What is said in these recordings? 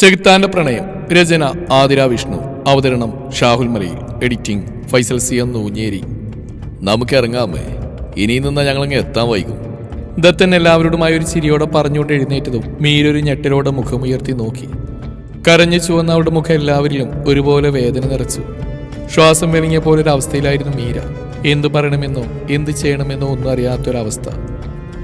ചെകുത്താന്റെ പ്രണയം. രചന ആതിര വിഷ്ണു. അവതരണം Shahul Malayil. Editing Faisal C M Noonjeri. നമുക്ക് ഇറങ്ങാമേ. ഇനി നിന്നാ ഞങ്ങളങ്ങ് എത്താൻ വൈകും. ദത്തൻ എല്ലാവരോടുമായി ഒരു ചിരിയോടെ പറഞ്ഞുകൊണ്ട് എഴുന്നേറ്റതും മീരൊരു ഞെട്ടലോടെ മുഖമുയർത്തി നോക്കി. കരഞ്ഞു ചുവന്ന അവളുടെ മുഖം എല്ലാവരിലും ഒരുപോലെ വേദന നിറച്ചു. ശ്വാസം വലിങ്ങിയ പോലെ ഒരു അവസ്ഥയിലായിരുന്നു മീര. എന്തു പറയണമെന്നോ എന്ത് ചെയ്യണമെന്നോ ഒന്നും അറിയാത്തൊരവസ്ഥ.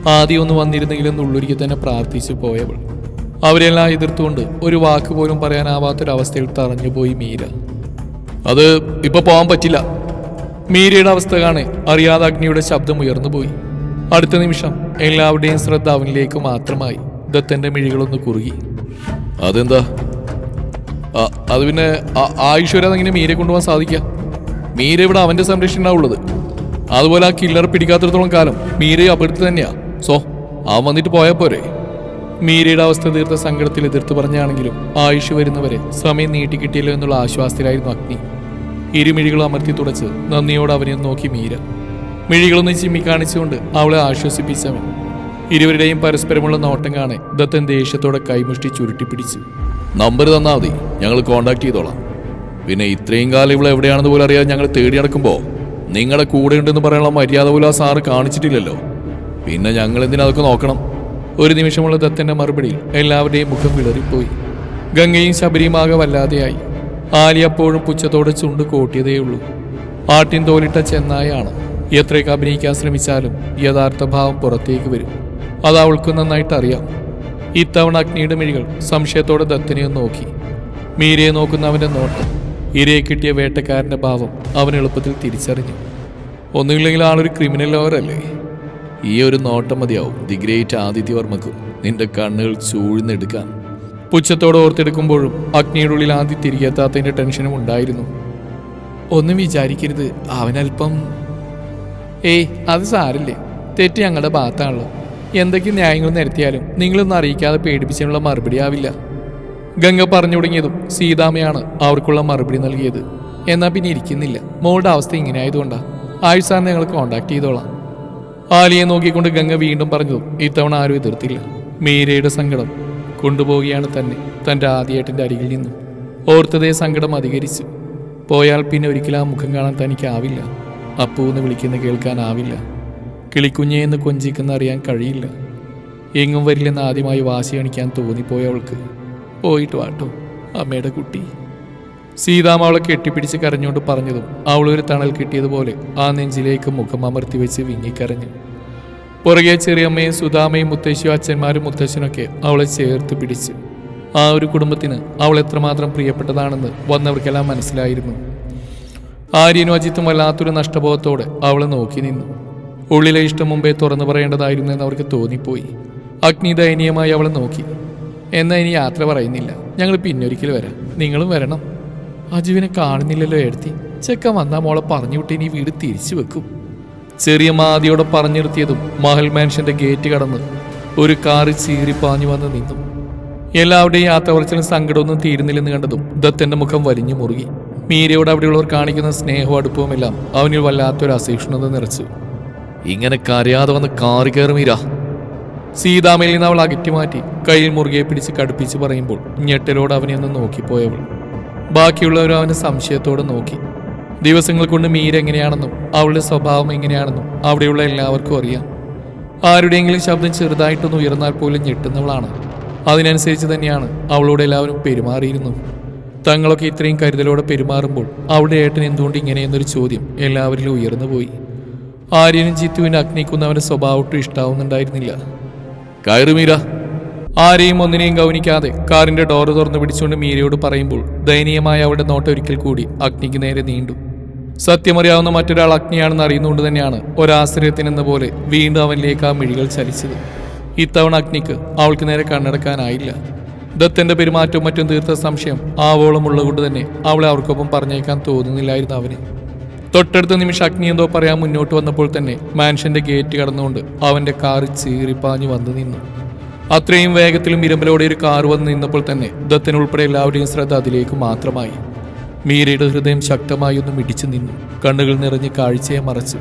ആദ്യം ഒന്ന് വന്നിരുന്നെങ്കിലും ഉള്ളൊരിക്കൽ തന്നെ പ്രാർത്ഥിച്ചു പോയവൾ. അവരെല്ലാം എതിർത്തുകൊണ്ട് ഒരു വാക്ക് പോലും പറയാനാവാത്തൊരവസ്ഥയിൽ തറഞ്ഞുപോയി മീര. അത് ഇപ്പൊ പോകാൻ പറ്റില്ല. മീരയുടെ അവസ്ഥ കാണെ അറിയാതെ അഗ്നിയുടെ ശബ്ദം ഉയർന്നുപോയി. അടുത്ത നിമിഷം എല്ലാവരുടെയും ശ്രദ്ധ അവനിലേക്ക് മാത്രമായി. ദത്തന്റെ മിഴികളൊന്ന് കുറുകി. അതെന്താ? അത് പിന്നെ ആ- എങ്ങനെ മീരെ കൊണ്ടുപോകാൻ സാധിക്കുക മീര ഇവിടെ അവന്റെ സംരക്ഷണമുള്ളത് അതുപോലെ ആ കില്ലർ പിടിക്കാത്തിടത്തോളം കാലം മീര അപകടത്തിൽ തന്നെയാ. സോ അവൻ വന്നിട്ട് പോയാൽ പോരെ. മീരയുടെ അവസ്ഥ തീർത്ത സങ്കടത്തിൽ എതിർത്ത് പറഞ്ഞാണെങ്കിലും ആയുഷ് വരുന്നവരെ സമയം നീട്ടിക്കിട്ടില്ല എന്നുള്ള ആശ്വാസത്തിലായിരുന്നു അഗ്നി. ഇരുമിഴികൾ അമർത്തി തുടച്ച് നന്ദിയോട് അവനെ നോക്കി മീര. മിഴികളൊന്ന് ചിമ്മി കാണിച്ചുകൊണ്ട് അവളെ ആശ്വസിപ്പിച്ചവൻ. ഇരുവരുടെയും പരസ്പരമുള്ള നോട്ടം കാണെ ദത്തൻ ദേഷ്യത്തോടെ കൈമുഷ്ടി ചുരുട്ടിപ്പിടിച്ചു. നമ്പർ തന്നാ മതി. ഞങ്ങൾ കോണ്ടാക്ട് ചെയ്തോളാം. പിന്നെ ഇത്രയും കാലം ഇവിടെ എവിടെയാണെന്ന് പോലും അറിയാതെ ഞങ്ങൾ തേടി നടക്കുമ്പോൾ നിങ്ങളുടെ കൂടെ ഉണ്ടെന്ന് പറയാനുള്ള മര്യാദ പോലും ആ സാറ് കാണിച്ചിട്ടില്ലല്ലോ. പിന്നെ ഞങ്ങൾ എന്തിനാ അതൊക്കെ നോക്കണം? ഒരു നിമിഷമുള്ള ദത്തന്റെ മറുപടി എല്ലാവരുടെയും മുഖം വിളറിപ്പോയി. ഗംഗയും ശബരിയുമാകെ വല്ലാതെയായി. ആലി അപ്പോഴും പുച്ഛത്തോടെ ചുണ്ട് കോട്ടിയതേയുള്ളൂ. ആട്ടിൻ തോലിട്ട ചെന്നായാണ് എത്രയൊക്കെ അഭിനയിക്കാൻ ശ്രമിച്ചാലും യഥാർത്ഥ ഭാവം പുറത്തേക്ക് വരും. അത് അവൾക്ക് നന്നായിട്ട് അറിയാം. ഇത്തവണ അഗ്നിയുടെ മിഴികൾ സംശയത്തോടെ ദത്തനെ നോക്കി. മീരയെ നോക്കുന്നവന്റെ നോട്ടം ഇരയെ കിട്ടിയ വേട്ടക്കാരന്റെ ഭാവം അവൻ എളുപ്പത്തിൽ തിരിച്ചറിഞ്ഞു. ഒന്നുമില്ലെങ്കിൽ ആളൊരു ക്രിമിനൽ ലോവറല്ലേ? ഈ ഒരു നോട്ടം മതിയാവും. ദി ഗ്രേറ്റ് ആദിത്യവർമ്മക്ക് നിന്റെ കണ്ണുകൾ ചൂഴ്ന്നെടുക്കാൻ. പുച്ഛത്തോടെ ഓർത്തെടുക്കുമ്പോഴും അഗ്നിയുടെ ഉള്ളിൽ ആദ്യം തിരികെത്താത്തതിന്റെ ടെൻഷനും ഉണ്ടായിരുന്നു. ഒന്നും വിചാരിക്കരുത്. അവനല്പം ഏയ് അത് സാരില്ലേ തെറ്റ് ഞങ്ങളുടെ ഭാഗത്താണല്ലോ. എന്തൊക്കെ ന്യായങ്ങൾ നിരത്തിയാലും നിങ്ങളൊന്നും അറിയിക്കാതെ പേടിപ്പിച്ചതിനുള്ള മറുപടി ആവില്ല. ഗംഗ പറഞ്ഞു തുടങ്ങിയതും സീതാമയാണ് അവർക്കുള്ള മറുപടി നൽകിയത്. എന്നാൽ പിന്നെ ഇരിക്കുന്നില്ല. മോളുടെ അവസ്ഥ ഇങ്ങനെ ആയതുകൊണ്ടാണ് സാറിനെ ഞങ്ങൾ കോണ്ടാക്ട് ചെയ്തോളാം. ആലിയെ നോക്കിക്കൊണ്ട് ഗംഗ വീണ്ടും പറഞ്ഞു ഇത്തവണ ആരും എതിർത്തില്ല. മീരയുടെ സങ്കടം കൊണ്ടുപോവുകയാണ് തന്നെ തന്റെ ആദ്യേട്ടന്റെ അരികിൽ നിന്നും. ഓർത്തതേ സങ്കടം അധികരിച്ചു. പോയാൽ പിന്നെ ഒരിക്കലും ആ മുഖം കാണാൻ തനിക്കാവില്ല. അപ്പൂ എന്ന് വിളിക്കുന്ന കേൾക്കാനാവില്ല. കിളിക്കുഞ്ഞെ എന്ന് കൊഞ്ചിക്കുന്ന അറിയാൻ കഴിയില്ല. എങ്ങും വരില്ലെന്ന് ആദ്യമായി വാശി കാണിക്കാൻ തോന്നിപ്പോയവൾക്ക് പോയിട്ട് വാട്ടോ അമ്മയുടെ കുട്ടി. സീതാമ്മ അവളെ കെട്ടിപ്പിടിച്ച് കരഞ്ഞുകൊണ്ട് പറഞ്ഞതും അവൾ ഒരു തണൽ കിട്ടിയതുപോലെ ആ നെഞ്ചിലേക്ക് മുഖം അമർത്തി വെച്ച് വിങ്ങിക്കരഞ്ഞു പുറകെ ചെറിയമ്മയും സുധാമയും മുത്തശ്ശിയും അച്ഛന്മാരും മുത്തശ്ശനൊക്കെ അവളെ ചേർത്ത് പിടിച്ചു. ആ ഒരു കുടുംബത്തിന് അവൾ എത്രമാത്രം പ്രിയപ്പെട്ടതാണെന്ന് വന്നവർക്കെല്ലാം മനസ്സിലായിരുന്നു. ആര്യനും അജിത്തും വല്ലാത്തൊരു നഷ്ടബോധത്തോടെ അവളെ നോക്കി നിന്നു. ഉള്ളിലെ ഇഷ്ടം മുമ്പേ തുറന്നു പറയേണ്ടതായിരുന്നു എന്ന് അവർക്ക് തോന്നിപ്പോയി. അഗ്നി ദയനീയമായി അവളെ നോക്കി. എന്നാൽ ഇനി യാത്ര പറയുന്നില്ല. ഞങ്ങൾ പിന്നൊരിക്കൽ വരാം. നിങ്ങളും വരണം. അജുവിനെ കാണുന്നില്ലല്ലോ എടുത്തി ചെക്കൻ വന്നാ മോളെ പറഞ്ഞു വിട്ട് ഇനി വീട് തിരിച്ചു വെക്കും. ചെറിയ മാതിയോടെ പറഞ്ഞു നിർത്തിയതും മഹൽ മാൻഷന്റെ ഗേറ്റ് കടന്ന് ഒരു കാറ് ചീറിപ്പാഞ്ഞു വന്ന് നിന്നു. എല്ലാവരുടെയും യാത്ര കുറച്ചിലും സങ്കടമൊന്നും തീരുന്നില്ലെന്ന് കണ്ടതും ദത്തന്റെ മുഖം വലിഞ്ഞു മുറുകി. മീരയോട് അവിടെയുള്ളവർ കാണിക്കുന്ന സ്നേഹവും അടുപ്പവുമെല്ലാം അവനിൽ വല്ലാത്തൊരു അസഹിഷ്ണുത നിറച്ചു. ഇങ്ങനെ കരയാതെ വന്ന് കാറി കയറി മീര. സീതാമയിൽ നിന്ന് അവൾ അകറ്റി മാറ്റി കയ്യിൽ മുറുകെ പിടിച്ച് കടുപ്പിച്ച് പറയുമ്പോൾ ഞെട്ടലോട് അവനെ ഒന്ന് നോക്കിപ്പോയവൾ. ബാക്കിയുള്ളവർ അവനെ സംശയത്തോടെ നോക്കി. ദിവസങ്ങൾ കൊണ്ട് മീര എങ്ങനെയാണെന്നും അവളുടെ സ്വഭാവം എങ്ങനെയാണെന്നും അവിടെയുള്ള എല്ലാവർക്കും അറിയാം. ആരുടെയെങ്കിലും ശബ്ദം ചെറുതായിട്ടൊന്ന് ഉയർന്നാൽ പോലും ഞെട്ടുന്നവളാണ്. അതിനനുസരിച്ച് തന്നെയാണ് അവളോട് എല്ലാവരും പെരുമാറിയിരുന്നു. തങ്ങളൊക്കെ ഇത്രയും കരുതലോടെ പെരുമാറുമ്പോൾ അവളുടെ ഏട്ടൻ എന്തുകൊണ്ട് ഇങ്ങനെയെന്നൊരു ചോദ്യം എല്ലാവരിലും ഉയർന്നുപോയി ആര്യനും ജിത്തുവിന് അഗ്നിക്കുന്ന അവന്റെ സ്വഭാവം ഇഷ്ടാവുന്നുണ്ടായിരുന്നില്ല. കയറി മീര. ആരെയും ഒന്നിനെയും ഗൗനിക്കാതെ കാറിന്റെ ഡോറ് തുറന്നു പിടിച്ചുകൊണ്ട് മീരയോട് പറയുമ്പോൾ ദയനീയമായ അവളുടെ നോട്ടം ഒരിക്കൽ കൂടി അഗ്നിക്ക് നേരെ നീണ്ടു. സത്യമറിയാവുന്ന മറ്റൊരാൾ അഗ്നിയാണെന്ന് അറിയുന്നുകൊണ്ട് തന്നെയാണ് ഒരാശ്രയത്തിനെന്ന പോലെ വീണ്ടും അവനിലേക്ക് ആ മിഴികൾ ചലിച്ചത്. ഇത്തവണ അഗ്നിക്ക് അവൾക്ക് നേരെ കണ്ണടക്കാനായില്ല. ദത്തന്റെ പെരുമാറ്റവും മറ്റും തീർത്ത സംശയം ആവോളം ഉള്ളതുകൊണ്ട് തന്നെ അവളെ അവർക്കൊപ്പം പറഞ്ഞേക്കാൻ തോന്നുന്നില്ലായിരുന്നു അവന്. തൊട്ടടുത്ത നിമിഷം അഗ്നി എന്തോ പറയാൻ മുന്നോട്ട് വന്നപ്പോൾ തന്നെ മാൻഷന്റെ ഗേറ്റ് കടന്നുകൊണ്ട് അവന്റെ കാറ് ചീറിപ്പാഞ്ഞു വന്നു നിന്നു. അത്രയും വേഗത്തിലും ഇരമ്പലോടെ ഒരു കാർ വന്ന് നിന്നപ്പോൾ തന്നെ ദത്തനുൾപ്പെടെ എല്ലാവരുടെയും ശ്രദ്ധ അതിലേക്ക് മാത്രമായി. മീരയുടെ ഹൃദയം ശക്തമായി ഒന്ന് മിടിച്ചു നിന്നു. കണ്ണുകൾ നിറഞ്ഞ് കാഴ്ചയെ മറച്ചു.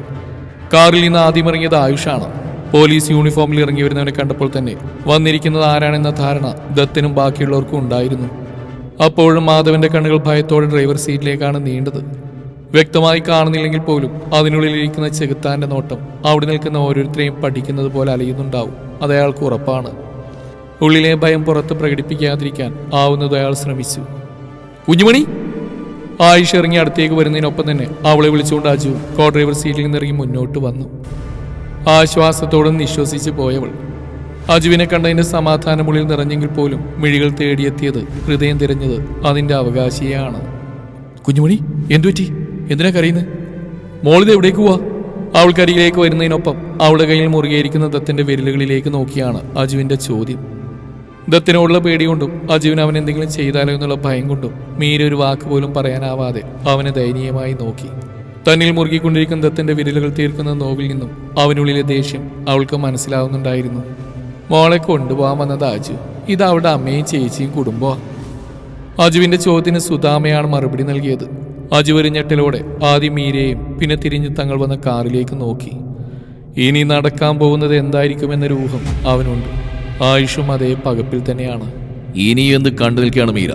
കാറിൽ നിന്ന് ആദ്യം ഇറങ്ങിയത് ആയുഷാണ്. പോലീസ് യൂണിഫോമിൽ ഇറങ്ങി വരുന്നവനെ കണ്ടപ്പോൾ തന്നെ വന്നിരിക്കുന്നത് ആരാണെന്ന ധാരണ ദത്തനും ബാക്കിയുള്ളവർക്കും ഉണ്ടായിരുന്നു. അപ്പോഴും മാധവന്റെ കണ്ണുകൾ ഭയത്തോടെ ഡ്രൈവർ സീറ്റിലേക്കാണ് നീണ്ടത്. വ്യക്തമായി കാണുന്നില്ലെങ്കിൽ പോലും അതിനുള്ളിലിരിക്കുന്ന ചെകുത്താന്റെ നോട്ടം അവിടെ നിൽക്കുന്ന ഓരോരുത്തരെയും പഠിക്കുന്നത് പോലെ അലയുന്നുണ്ടാവും. അത് അയാൾക്ക് ഉറപ്പാണ്. ഉള്ളിലെ ഭയം പുറത്ത് പ്രകടിപ്പിക്കാതിരിക്കാൻ ആവുന്നത് അയാൾ ശ്രമിച്ചു. കുഞ്ഞുമണി ആയിഷ ഇറങ്ങി അടുത്തേക്ക് വരുന്നതിനൊപ്പം തന്നെ അവളെ വിളിച്ചുകൊണ്ട് അജു കോ ഡ്രൈവർ സീറ്റിൽ നിന്നിറങ്ങി മുന്നോട്ട് വന്നു. ആശ്വാസത്തോടെ നിശ്വസിച്ച് പോയവൾ. അജുവിനെ കണ്ടതിന്റെ സമാധാനമുള്ളിൽ നിറഞ്ഞെങ്കിൽ പോലും മിഴികൾ തേടിയെത്തിയത് ഹൃദയം തിരഞ്ഞത് അതിന്റെ അവകാശിയാണ്. കുഞ്ഞുമണി എന്തുപറ്റി എന്തിനാ കരയുന്നത് മോളിത് എവിടേക്ക് പോവാ? അവൾക്കരികിലേക്ക് വരുന്നതിനൊപ്പം അവളുടെ കയ്യിൽ മുറുകെയിരിക്കുന്ന ദത്തിന്റെ വിരലുകളിലേക്ക് നോക്കിയാണ് അജുവിന്റെ ചോദ്യം. ദത്തിനോടുള്ള പേടി കൊണ്ടും അജുവിന് അവൻ എന്തെങ്കിലും ചെയ്താലോ എന്നുള്ള ഭയം കൊണ്ടും മീര ഒരു വാക്ക് പോലും പറയാനാവാതെ അവനെ ദയനീയമായി നോക്കി. തന്നിൽ മുറുകിക്കൊണ്ടിരിക്കുന്ന ദത്തിന്റെ വിരലുകൾ തീർക്കുന്ന നോവിൽ നിന്നും അവനുള്ളിലെ ദേഷ്യം അവൾക്ക് മനസ്സിലാവുന്നുണ്ടായിരുന്നു. മോളെ കൊണ്ടുപോകാൻ വന്നത് അജു ഇത് അവളുടെ അമ്മയും ചേച്ചിയും കുടുംബമാണ് അജുവിന്റെ ചോദ്യത്തിന് സുധാമയാണ് മറുപടി നൽകിയത്. അജു ഒരു ഞെട്ടലോടെ ആദ്യം മീരയും പിന്നെ തിരിഞ്ഞ് തങ്ങൾ വന്ന കാറിലേക്ക് നോക്കി. ഇനി നടക്കാൻ പോകുന്നത് എന്തായിരിക്കുമെന്നൊരു രൂഹം അവനുണ്ട്. ആയുഷും അതേ പകപ്പിൽ തന്നെയാണ്. ഇനി എന്ത് കണ്ടു നിൽക്കുകയാണ് മീര?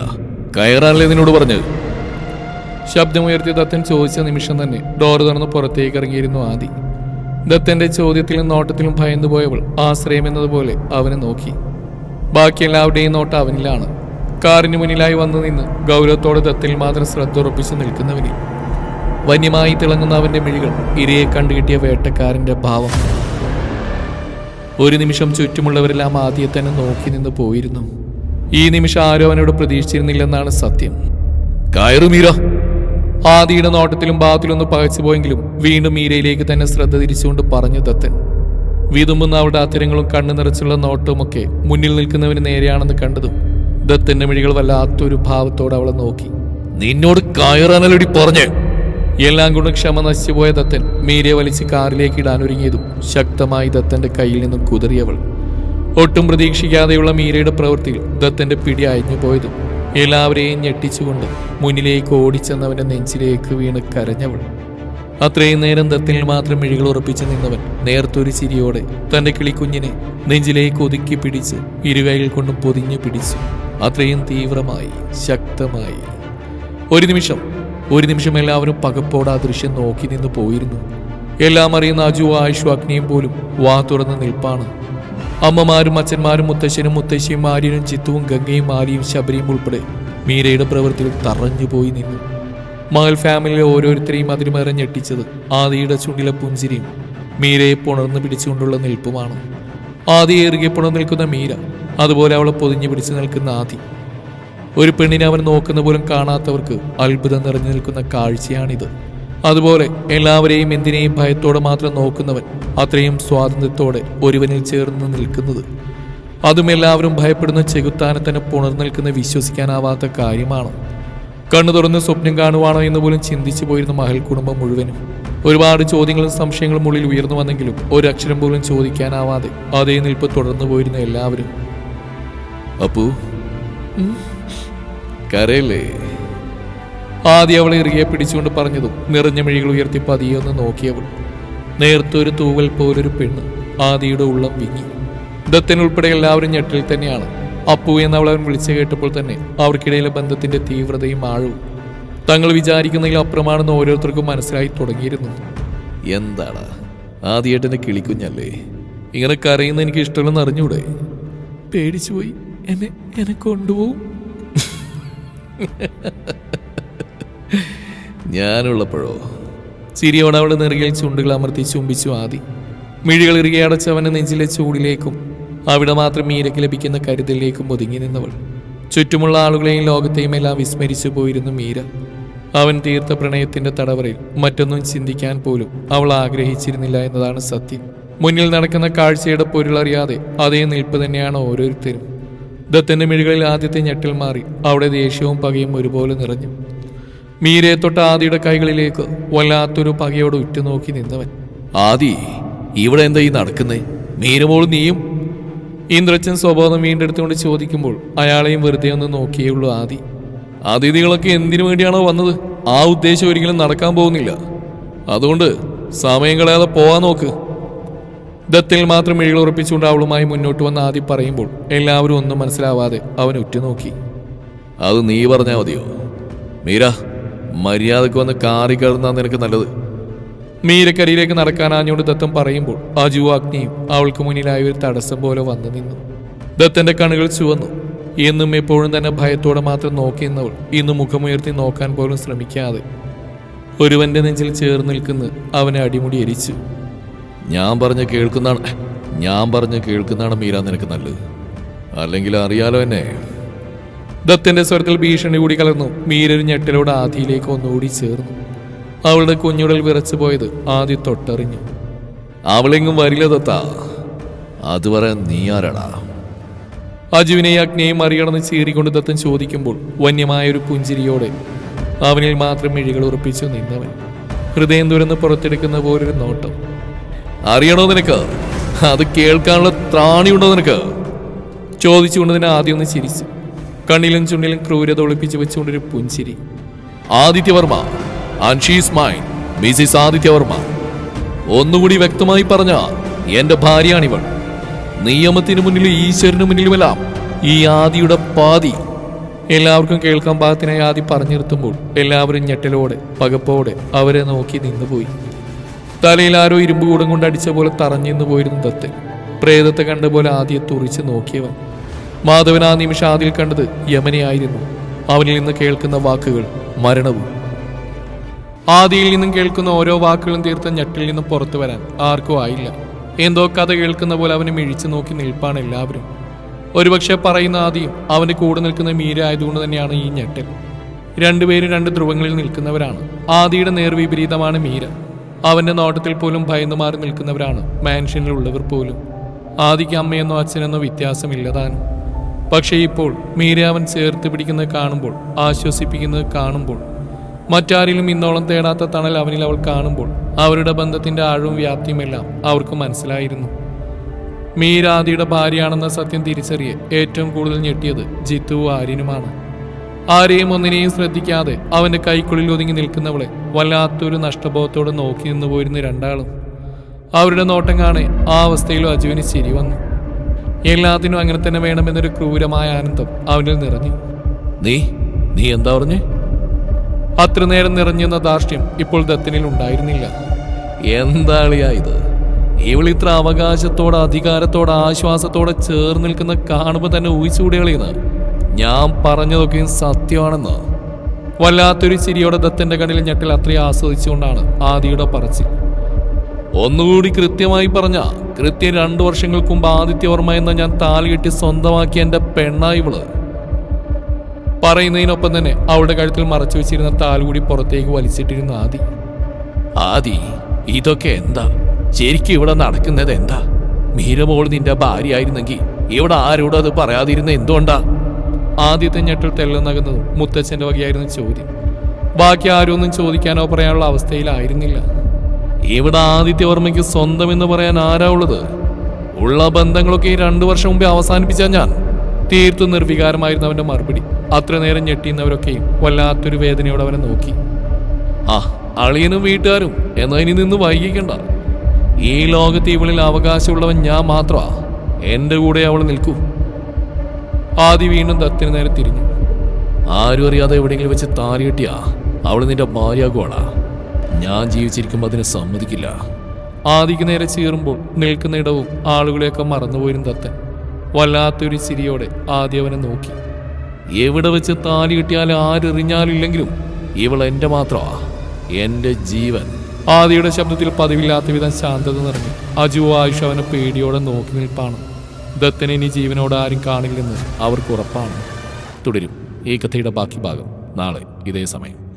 കയറാനല്ലേ നിന്നോട് പറഞ്ഞത്? ശബ്ദമുയർത്തി ദത്തൻ ചോദിച്ച നിമിഷം തന്നെ ഡോർ തുറന്ന് പുറത്തേക്ക് ഇറങ്ങിയിരുന്നു ആദി. ദത്തന്റെ ചോദ്യത്തിലും നോട്ടത്തിലും ഭയന്നു പോയവൾ ആശ്രയം എന്നതുപോലെ അവനെ നോക്കി. ബാക്കി എല്ലാവരുടെയും നോട്ടം അവനിലാണ്. കാറിന് മുന്നിലായി വന്നു നിന്ന് ഗൗരവത്തോടെ ദത്തിൽ മാത്രം ശ്രദ്ധ ഉറപ്പിച്ച് നിൽക്കുന്നവനിൽ. വന്യമായി തിളങ്ങുന്ന അവന്റെ മിഴികൾ ഇരയെ കണ്ടുകിട്ടിയ വേട്ടക്കാരന്റെ ഭാവം. ഒരു നിമിഷം ചുറ്റുമുള്ളവരെല്ലാം ആദ്യം തന്നെ നോക്കി നിന്ന് പോയിരുന്നു. ഈ നിമിഷം ആരോ അവനോട് പ്രതീക്ഷിച്ചിരുന്നില്ലെന്നാണ് സത്യം. കയറു മീര. ആദിയുടെ നോട്ടത്തിലും ഭാവത്തിലൊന്ന് പകച്ചുപോയെങ്കിലും വീണ്ടും മീരയിലേക്ക് തന്നെ ശ്രദ്ധ തിരിച്ചുകൊണ്ട് പറഞ്ഞു ദത്തൻ വിതുമ്പുന്ന അവളുടെ അത്തരങ്ങളും കണ്ണു നിറച്ചുള്ള നോട്ടവുമൊക്കെ മുന്നിൽ നിൽക്കുന്നവന് നേരെയാണെന്ന് കണ്ടതും ദത്തന്റെ മിഴികൾ വല്ലാത്തൊരു ഭാവത്തോടെ അവളെ നോക്കി. നിന്നോട് കയറാനല്ലടി പറഞ്ഞേ. എല്ലാം കൊണ്ടും ക്ഷമ നശിച്ചുപോയ ദത്തൻ മീരയെ വലിച്ച് കാറിലേക്ക് ഇടാൻ ഒരുങ്ങിയതും ശക്തമായി ദത്തന്റെ കയ്യിൽ നിന്നും കുതിറിയവൾ. ഒട്ടും പ്രതീക്ഷിക്കാതെയുള്ള മീരയുടെ പ്രവൃത്തിയിൽ ദത്തന്റെ പിടി അയഞ്ഞു പോയതും എല്ലാവരെയും ഞെട്ടിച്ചുകൊണ്ട് മുന്നിലേക്ക് ഓടിച്ചെന്നവന്റെ നെഞ്ചിലേക്ക് വീണ് കരഞ്ഞവൾ. അത്രയും നേരം ദത്തിൽ മാത്രം മിഴികൾ ഉറപ്പിച്ചു നിന്നവൻ നേർത്തൊരു ചിരിയോടെ തന്റെ കിളിക്കുഞ്ഞിനെ നെഞ്ചിലേക്ക് ഒതുക്കി പിടിച്ച് ഇരുകൈകൾ കൊണ്ടും പൊതിഞ്ഞു പിടിച്ചു. അത്രയും തീവ്രമായി ശക്തമായി. ഒരു നിമിഷം ഒരു നിമിഷം എല്ലാവരും പകപ്പോടെ ദൃശ്യം നോക്കി നിന്ന് പോയിരുന്നു. എല്ലാം അറിയുന്ന അജു ആയുഷു അഗ്നിയും പോലും വാ തുറന്ന് നിൽപ്പാണ്. അമ്മമാരും അച്ഛന്മാരും മുത്തശ്ശനും മുത്തശ്ശിയും ആര്യനും ചിത്തുവും ഗംഗയും ആര്യയും ശബരിയും ഉൾപ്പെടെ മീരയുടെ പ്രവൃത്തിയിൽ തറഞ്ഞുപോയി നിന്നു. മകൾ ഫാമിലിയിലെ ഓരോരുത്തരെയും അതിരുമേറെ ഞെട്ടിച്ചത് ആദിയുടെ ചുണ്ടിലെ പുഞ്ചിരിയും മീരയെ പുണർന്നു പിടിച്ചുകൊണ്ടുള്ള നിൽപ്പുമാണ്. ആദിയെ ഇറുകെ പുണർന്നു നിൽക്കുന്ന മീര അതുപോലെ അവളെ പൊതിഞ്ഞു പിടിച്ചു നിൽക്കുന്ന ആദി. ഒരു പെണ്ണിനെ അവൻ നോക്കുന്ന പോലും കാണാത്തവർക്ക് അത്ഭുതം നിറഞ്ഞു നിൽക്കുന്ന കാഴ്ചയാണിത്. അതുപോലെ എല്ലാവരെയും എന്തിനേയും ഭയത്തോടെ മാത്രം നോക്കുന്നവൻ അത്രയും സ്വാതന്ത്ര്യത്തോടെ ഒരുവനിൽ ചേർന്ന് നിൽക്കുന്നത്. അതും എല്ലാവരും ഭയപ്പെടുന്ന ചെകുത്താനെ തന്നെ പുണർന്നു നിൽക്കുന്ന വിശ്വസിക്കാനാവാത്ത കാര്യമാണ്. കണ്ണു തുറന്ന് സ്വപ്നം കാണുവാണോ എന്ന് പോലും ചിന്തിച്ചു പോയിരുന്ന മഹൽ കുടുംബം മുഴുവനും. ഒരുപാട് ചോദ്യങ്ങളും സംശയങ്ങളും ഉള്ളിൽ ഉയർന്നു വന്നെങ്കിലും ഒരക്ഷരം പോലും ചോദിക്കാനാവാതെ അതേ നിൽപ്പ് തുടർന്നു പോയിരുന്ന എല്ലാവരും. അപ്പു. കരയല്ലേ? ആദ്യം അവളെ ഇറുകെ പിടിച്ചുകൊണ്ട് പറഞ്ഞതും നിറഞ്ഞ മിഴികൾ ഉയർത്തി പതിയെ ഒന്ന് നോക്കിയവൾ നേർത്തൊരു തൂവൽ പോലൊരു പെണ്ണ് ആദിയുടെ ഉള്ളം വിങ്ങി. ദത്തൻ ഉൾപ്പെടെ എല്ലാവരും ഞെട്ടിൽ തന്നെയാണ്. അപ്പു എന്ന് അവൾ അവൻ വിളിച്ചു കേട്ടപ്പോൾ തന്നെ അവർക്കിടയിലെ ബന്ധത്തിന്റെ തീവ്രതയും ആഴവും തങ്ങൾ വിചാരിക്കുന്നതിൽ അപ്പുറമാണെന്ന് ഓരോരുത്തർക്കും മനസ്സിലായി തുടങ്ങിയിരുന്നു. എന്താണ് ആദ്യമായിട്ട് കിളിക്കുഞ്ഞല്ലേ? ഇങ്ങനെ കരയുന്ന എനിക്ക് ഇഷ്ടമല്ലെന്ന് അറിഞ്ഞൂടെ? പേടിച്ചുപോയി. എന്നെ എന്നെ കൊണ്ടുപോകും. ഞാനുള്ളപ്പോഴോ? ചിരിയോടെ അവളെ നെറുകയിൽ ചുണ്ടുകൾ അമർത്തി ചുംബിച്ചു ആദി. മിഴികൾ ഇറുകെ അടച്ചവന്റെ നെഞ്ചിലെ ചൂടിലേക്കും അവിടെ മാത്രം മീരയ്ക്ക് ലഭിക്കുന്ന കരുതലിലേക്കും ഒതുങ്ങി നിന്നവൾ. ചുറ്റുമുള്ള ആളുകളെയും ലോകത്തെയും എല്ലാം വിസ്മരിച്ചു പോയിരുന്നു മീര. അവൻ തീർത്ത പ്രണയത്തിന്റെ തടവറയിൽ മറ്റൊന്നും ചിന്തിക്കാൻ പോലും അവൾ ആഗ്രഹിച്ചിരുന്നില്ല എന്നതാണ് സത്യം. മുന്നിൽ നടക്കുന്ന കാഴ്ചയുടെ പൊരുളറിയാതെ അതേ നിൽപ്പ് തന്നെയാണ് ഓരോരുത്തരും. ദത്തന്റെ മിഴികളിൽ ആദ്യത്തെ ഞെട്ടിൽ മാറി. അവിടെ ദേഷ്യവും പകയും ഒരുപോലെ നിറഞ്ഞു. മീരയെ തൊട്ട് ആദിയുടെ കൈകളിലേക്ക് വല്ലാത്തൊരു പകയോട് ഉറ്റുനോക്കി നിന്നവൻ. ആദി ഇവിടെ എന്താ ഈ നടക്കുന്നേ? മീരമോൾ നീയും? ഇന്ദ്രച്ചൻ സ്വഭാവം വീണ്ടെടുത്തുകൊണ്ട് ചോദിക്കുമ്പോൾ അയാളെയും വെറുതെ ഒന്ന് നോക്കിയേ ഉള്ളൂ ആദി. അതിഥികളൊക്കെ എന്തിനു വേണ്ടിയാണോ വന്നത്? ആ ഉദ്ദേശം ഒരിക്കലും നടക്കാൻ പോകുന്നില്ല. അതുകൊണ്ട് സമയം കളയാതെ പോവാൻ നോക്ക്. ദത്തിൽ മാത്രം മിഴികൾ ഉറപ്പിച്ചുകൊണ്ട് അവളുമായി മുന്നോട്ട് വന്ന ആദ്യം പറയുമ്പോൾ എല്ലാവരും ഒന്നും മനസ്സിലാവാതെ അവൻ ഉറ്റുനോക്കി. അത് നീ പറഞ്ഞാൽ മതിയോ? മീര മര്യാദയ്ക്ക് വന്ന് കാറി കയറുന്ന നിനക്ക് നല്ലത്. മീരക്കരിയിലേക്ക് നടക്കാനാഞ്ഞോട് ദത്തം പറയുമ്പോൾ അജു അഗ്നിയും അവൾക്ക് മുന്നിലായി ഒരു തടസ്സം പോലെ വന്നു നിന്നു. ദത്തന്റെ കണ്ണുകൾ ചുവന്നു. എന്നും എപ്പോഴും തന്നെ ഭയത്തോടെ മാത്രം നോക്കി നിന്നവൾ ഇന്ന് മുഖമുയർത്തി നോക്കാൻ പോലും ശ്രമിക്കാതെ ഒരുവന്റെ നെഞ്ചിൽ ചേർന്ന് നിൽക്കുന്ന അവനെ അടിമുടി എരിച്ചു. ഞാൻ പറഞ്ഞ് കേൾക്കുന്നതാണ് ഞാൻ പറഞ്ഞ് കേൾക്കുന്നതാണ് മീര നിനക്ക് നല്ലത്. അല്ലെങ്കിൽ അറിയാലോ എന്നെ. ദത്തിന്റെ സ്വരത്തിൽ ഭീഷണി കൂടി കലർന്നു. മീരൊരു ഞെട്ടലോട് ആദിയിലേക്ക് ഒന്നുകൂടി ചേർന്നു. അവളുടെ കുഞ്ഞുടൽ വിറച്ചു പോയത് ആദ്യ തൊട്ടറിഞ്ഞു. അവളെങ്ങും വരില്ല ദത്ത. അത് പറയാൻ നീ ആരാടാ? അജുവിനെ അഗ്നിയെ മറികടന്ന് ചീറിക്കൊണ്ട് ദത്തൻ ചോദിക്കുമ്പോൾ വന്യമായ ഒരു പുഞ്ചിരിയോടെ അവനിൽ മാത്രം മിഴികൾ ഉറപ്പിച്ചു നിന്നവൻ. ഹൃദയം തുറന്ന് പുറത്തെടുക്കുന്ന പോലൊരു നോട്ടം. അറിയണോ നിനക്ക്? അത് കേൾക്കാനുള്ള ത്രാണിയുണ്ടോ നിനക്ക്? ചോദിച്ചുകൊണ്ട് തന്നെ ആദ്യം ഒന്ന് ചിരിച്ചു. കണ്ണിലും ചുണ്ടിലും ക്രൂരത ഒളിപ്പിച്ച് വെച്ചുകൊണ്ടൊരു പുഞ്ചിരി. Aditya Varma and she's mine Mrs Aditya Varma. ഒന്നുകൂടി വ്യക്തമായി പറഞ്ഞ എന്റെ ഭാര്യയാണിവൾ. നിയമത്തിന് മുന്നിലും ഈശ്വരന് മുന്നിലുമെല്ലാം ഈ ആദിയുടെ പാതി. എല്ലാവർക്കും കേൾക്കാൻ പാകത്തിനായി ആദി പറഞ്ഞു നിർത്തുമ്പോൾ എല്ലാവരും ഞെട്ടലോടെ പകപ്പോടെ അവരെ നോക്കി നിന്നുപോയി. തലയിൽ ആരോ ഇരുമ്പ് കൂടം കൊണ്ട് അടിച്ച പോലെ തറഞ്ഞിന്ന് പോയിരുന്നു ദത്തൻ പ്രേതത്തെ കണ്ട പോലെ ആദ്യ തുറിച്ച് നോക്കിയവൻ. മാധവൻ ആ നിമിഷം ആദ്യം കണ്ടത് യമനെയായിരുന്നു. അവനിൽ നിന്ന് കേൾക്കുന്ന വാക്കുകൾ മരണവും. ആദിയിൽ നിന്നും കേൾക്കുന്ന ഓരോ വാക്കുകളും തീർത്ത ഞെട്ടിൽ നിന്നും പുറത്തു വരാൻ ആർക്കും ആയില്ല. എന്തോ കഥ കേൾക്കുന്ന പോലെ അവനെ മിഴിച്ചു നോക്കി നിൽപ്പാണ് എല്ലാവരും. ഒരുപക്ഷെ പറയുന്ന ആദ്യം അവന്റെ കൂടെ നിൽക്കുന്ന മീര ആയതുകൊണ്ട് തന്നെയാണ് ഈ ഞെട്ടൽ. രണ്ടുപേരും രണ്ട് ധ്രുവങ്ങളിൽ നിൽക്കുന്നവരാണ്. ആദിയുടെ നേർവിപരീതമാണ് മീര. അവന്റെ നോട്ടത്തിൽ പോലും ഭയന്നു മാറി നിൽക്കുന്നവരാണ് മാൻഷനിലുള്ളവർ പോലും. ആദിക്ക് അമ്മയെന്നോ അച്ഛനെന്നോ വ്യത്യാസമില്ലതാനും പക്ഷേ ഇപ്പോൾ മീര അവൻ ചേർത്ത് പിടിക്കുന്നത് കാണുമ്പോൾ ആശ്വസിപ്പിക്കുന്നത് കാണുമ്പോൾ മറ്റാരിലും ഇന്നോളം തേടാത്ത തണൽ അവനിൽ അവൾ കാണുമ്പോൾ അവരുടെ ബന്ധത്തിന്റെ ആഴവും വ്യാപ്തിയുമെല്ലാം അവർക്ക് മനസ്സിലായിരുന്നു. മീരാദിയുടെ ഭാര്യയാണെന്ന സത്യം തിരിച്ചറിയെ ഏറ്റവും കൂടുതൽ ഞെട്ടിയത് ജിത്തുവും ആര്യനുമാണ്. ആരെയും ഒന്നിനെയും ശ്രദ്ധിക്കാതെ അവന്റെ കൈക്കുള്ളിൽ ഒതുങ്ങി നിൽക്കുന്നവളെ വല്ലാത്തൊരു നഷ്ടബോധത്തോടെ നോക്കി നിന്ന് പോയിരുന്ന രണ്ടാളും അവരുടെ നോട്ടം കാണെ ആ അവസ്ഥയിലും അജുവിന് ചിരി വന്നു. എല്ലാത്തിനും അങ്ങനെ തന്നെ വേണമെന്നൊരു ക്രൂരമായ ആനന്ദം അവനിൽ നിറഞ്ഞു. നീ നീ എന്താ പറഞ്ഞു? അത്ര നേരം നിറഞ്ഞെന്ന ധാർഷ്ട്യം ഇപ്പോൾ ദത്തനിൽ ഉണ്ടായിരുന്നില്ല. എന്താളിയാ ഇത്? ഇവളിത്ര അവകാശത്തോടെ അധികാരത്തോടെ ആശ്വാസത്തോടെ ചേർന്ന് നിൽക്കുന്ന കാണുമ്പോൾ തന്നെ ഊഹിച്ചുകൂടികളിയെന്ന് ഞാൻ പറഞ്ഞതൊക്കെയും സത്യമാണെന്ന്? വല്ലാത്തൊരു ചിരിയോടെ ദത്തന്റെ കണ്ണിൽ ഞെട്ടൽ അത്രയും ആസ്വദിച്ചുകൊണ്ടാണ് ആദിയുടെ പറച്ചിൽ. ഒന്നുകൂടി കൃത്യമായി പറഞ്ഞ കൃത്യം രണ്ടു വർഷങ്ങൾക്ക് മുമ്പ് ആദിത്യവർമ്മ എന്ന ഞാൻ താലി കെട്ടി സ്വന്തമാക്കിയ എന്റെ പെണ്ണായി ഇവൾ. പറയുന്നതിനൊപ്പം തന്നെ അവളുടെ കഴുത്തിൽ മറച്ചു വെച്ചിരുന്ന താലുകൂടി പുറത്തേക്ക് വലിച്ചിട്ടിരുന്ന ആദി. ആദി ഇതൊക്കെ എന്താ? ശരിക്കും ഇവിടെ നടക്കുന്നത് എന്താ? മീരമോൾ നിന്റെ ഭാര്യയായിരുന്നെങ്കിൽ ഇവിടെ ആരോടും അത് പറയാതിരുന്ന എന്തുകൊണ്ടാ? ആദ്യത്തെ ഞെട്ടിൽ തെല്ലുന്നകുന്നതും മുത്തച്ഛന്റെ വകയായിരുന്നു ചോദ്യം. ബാക്കി ആരും ഒന്നും ചോദിക്കാനോ പറയാനുള്ള അവസ്ഥയിലായിരുന്നില്ല. ഇവിടെ ആദിത്യവർമ്മയ്ക്ക് സ്വന്തം എന്ന് പറയാൻ ആരാ ഉള്ളത്? ഉള്ള ബന്ധങ്ങളൊക്കെ ഈ രണ്ടു വർഷം മുമ്പേ അവസാനിപ്പിച്ച ഞാൻ. തീർത്തും നിർവികാരമായിരുന്നു അവന്റെ മറുപടി. അത്ര നേരം ഞെട്ടിയുന്നവരൊക്കെയും വല്ലാത്തൊരു വേദനയോടെ അവനെ നോക്കി. ആ അളിയനും വീട്ടുകാരും എന്നാ ഇനി നിന്ന് വൈകിക്കണ്ട. ഈ ലോകത്ത് ഇവളിൽ അവകാശമുള്ളവൻ ഞാൻ മാത്രമാ എന്റെ കൂടെ അവൾ നിൽക്കൂ. ആദി വീണ്ടും ദത്തിന് നേരെ തിരിഞ്ഞു. ആരും അറിയാതെ എവിടെയെങ്കിലും വെച്ച് താലി കെട്ടിയാ അവൾ നിന്റെ ഭാര്യയാകുവാടാ ഞാൻ ജീവിച്ചിരിക്കുമ്പോൾ അതിനെ സമ്മതിക്കില്ല. ആദിക്ക് നേരെ ചീറുമ്പോൾ നിൽക്കുന്ന ഇടവും ആളുകളെയൊക്കെ മറന്നുപോയിരുന്നു ദത്തൻ. വല്ലാത്തൊരു ചിരിയോടെ ആദ്യ അവനെ നോക്കി. എവിടെ വെച്ച് താലി കിട്ടിയാൽ ആരെറിഞ്ഞാലില്ലെങ്കിലും ഇവൾ എന്റെ മാത്രമാ എന്റെ ജീവൻ. ആദിയുടെ ശബ്ദത്തിൽ പതിവില്ലാത്ത വിധം ശാന്തത നിറഞ്ഞു. അജു ആയുഷ് അവനെ പേടിയോടെ നോക്കി നിൽപ്പാണ്. ദത്തനെ ഇനി ജീവനോട് ആരും കാണില്ലെന്ന് അവർക്ക് ഉറപ്പാണ്. തുടരും. ഈ കഥയുടെ ബാക്കി ഭാഗം നാളെ ഇതേ സമയം.